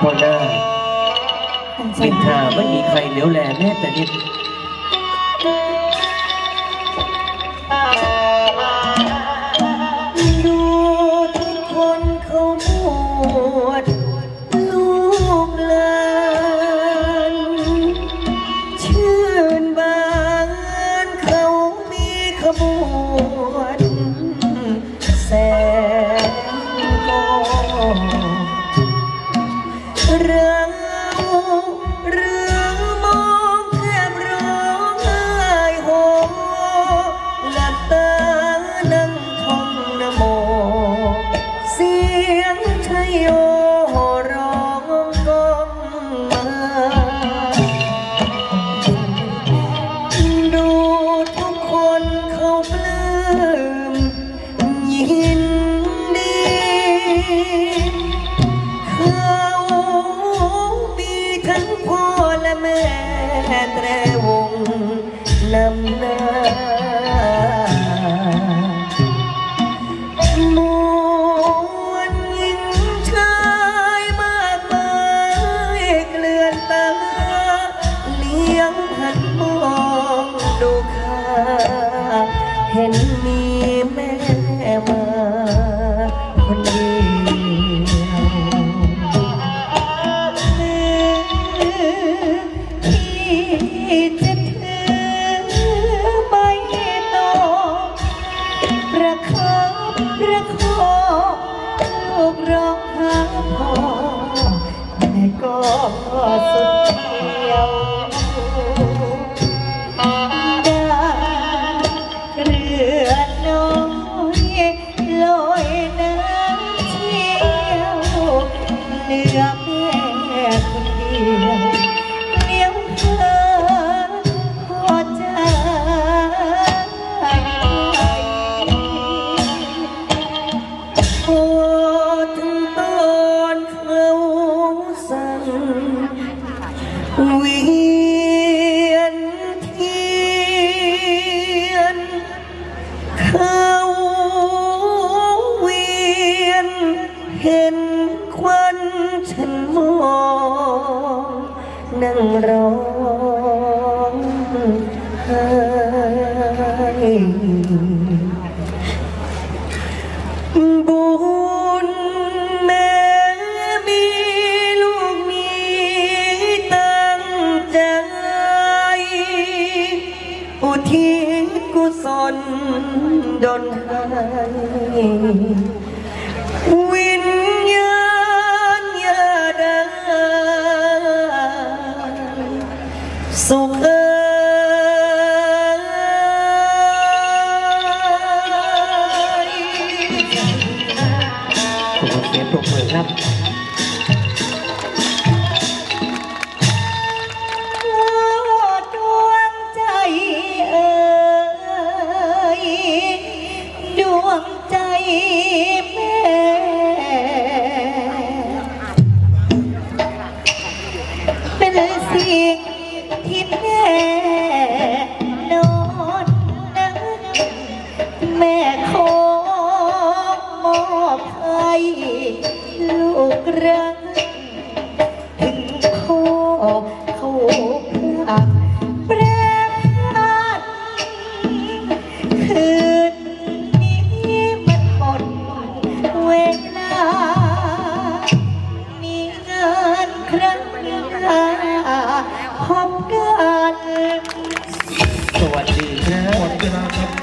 พ่อหน้านินทาไม่มีใครเหลียวแลแม้แต่นิดดูทุกคนเขาหมวดลูกหลานชื่นบานเขามีขบวน รา ทั้งพ่อและแม่แตรวงนำหน้า จะถือใบตองประคับประคองลูกร้องหาพ่อแต่ก็สุดเดียวเรือน้อยลอยน้ำเที่ยวเหลือ ถึงตอนเขาสั่งเวียนเทียนเขาเวียนเห็นควันฉันมองนั่งร้องไห้ อุทิศกุศลดลให้วิญญาณยาดาสุขเอยขอเสียงปรบมือครับ ลูกรักถึงพ่อเขาพลักแปรพัดคืนนี้มันหมดเวลา มีงานครั้งหน้าพบกัน สวัสดีครับ